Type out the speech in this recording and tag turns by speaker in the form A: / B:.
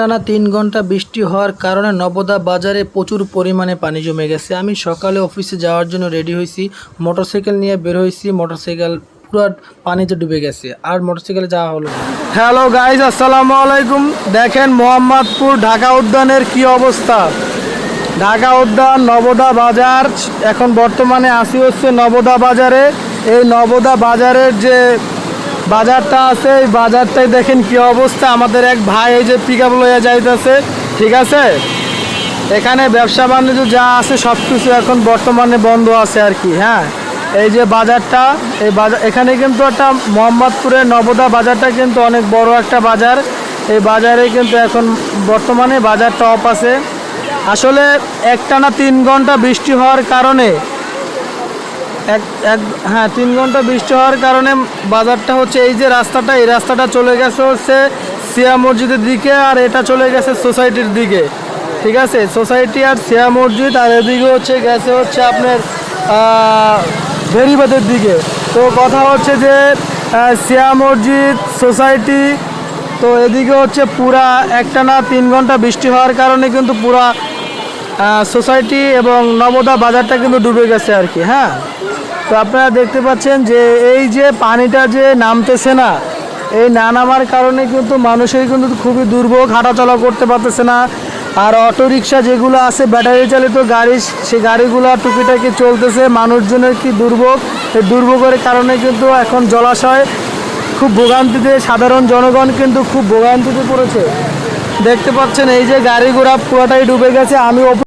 A: একটানা তিন ঘণ্টা বৃষ্টি হওয়ার কারণে নবদা বাজারে প্রচুর পরিমাণে পানি জমে গেছে। আমি সকালে অফিসে যাওয়ার জন্য রেডি হয়েছি, মোটরসাইকেল নিয়ে বের হয়েছি, মোটরসাইকেল পুরো পানিতে ডুবে গেছে, আর মোটরসাইকেলে যাওয়া হলো হ্যালো গাইজ আসসালামু আলাইকুম। দেখেন মোহাম্মদপুর ঢাকা উদ্যানের কি অবস্থা। ঢাকা উদ্যান, নবদা বাজার, এখন বর্তমানে আসি হচ্ছে নবদা বাজারে। এই নবদা বাজারের যে বাজারটা আছে, এই বাজারটাই দেখেন কি অবস্থা। আমাদের এক ভাই এই যে পিক আপ লইয়া যাইতেছে, ঠিক আছে? এখানে ব্যবসা বাণিজ্য যা আছে সব কিছু এখন বর্তমানে বন্ধ আছে আর কি হ্যাঁ? এই যে বাজারটা, এই বাজার এখানে কিন্তু একটা মোহাম্মদপুরের নবদা বাজারটা কিন্তু অনেক বড় একটা বাজার। এই বাজারে কিন্তু এখন বর্তমানে বাজারটা অফ আছে। আসলে একটানা তিন ঘণ্টা বৃষ্টি হওয়ার কারণে এক এক হ্যাঁ তিন ঘণ্টা বৃষ্টি হওয়ার কারণে বাজারটা হচ্ছে এই যে রাস্তাটা, এই রাস্তাটা চলে গেছে হচ্ছে সিয়া মসজিদের দিকে আর এটা চলে গেছে সোসাইটির দিকে। ঠিক আছে? সোসাইটি আর সিয়া মসজিদ আর এদিকে হচ্ছে গেছে হচ্ছে আপনার ভেরিবাদের দিকে। তো কথা হচ্ছে যে সিয়া মসজিদ, সোসাইটি, তো এদিকে হচ্ছে পুরা একটা না তিন ঘণ্টা বৃষ্টি হওয়ার কারণে কিন্তু পুরা সোসাইটি এবং নবদা বাজারটা কিন্তু ডুবে গেছে আর কি হ্যাঁ? তো আপনারা দেখতে পাচ্ছেন যে এই যে পানিটা যে নামতেছে না, এই না নামার কারণে কিন্তু মানুষের কিন্তু খুবই দুর্ভোগ, হাঁটাচলা করতে পারতেছে না। আর অটোরিকশা যেগুলো আছে, ব্যাটারি চালিত গাড়ি, সেই গাড়িগুলো টুকিটাকি চলতেছে। মানুষজনের কি দুর্ভোগ? এই দুর্ভোগের কারণে কিন্তু এখন জলাশয় খুব ভোগান্তিতে, সাধারণ জনগণ কিন্তু খুব ভোগান্তিতে পড়েছে। দেখতে পাচ্ছেন, এই যে গাড়ি ঘোড়া পুরোটাই ডুবে গেছে। আমি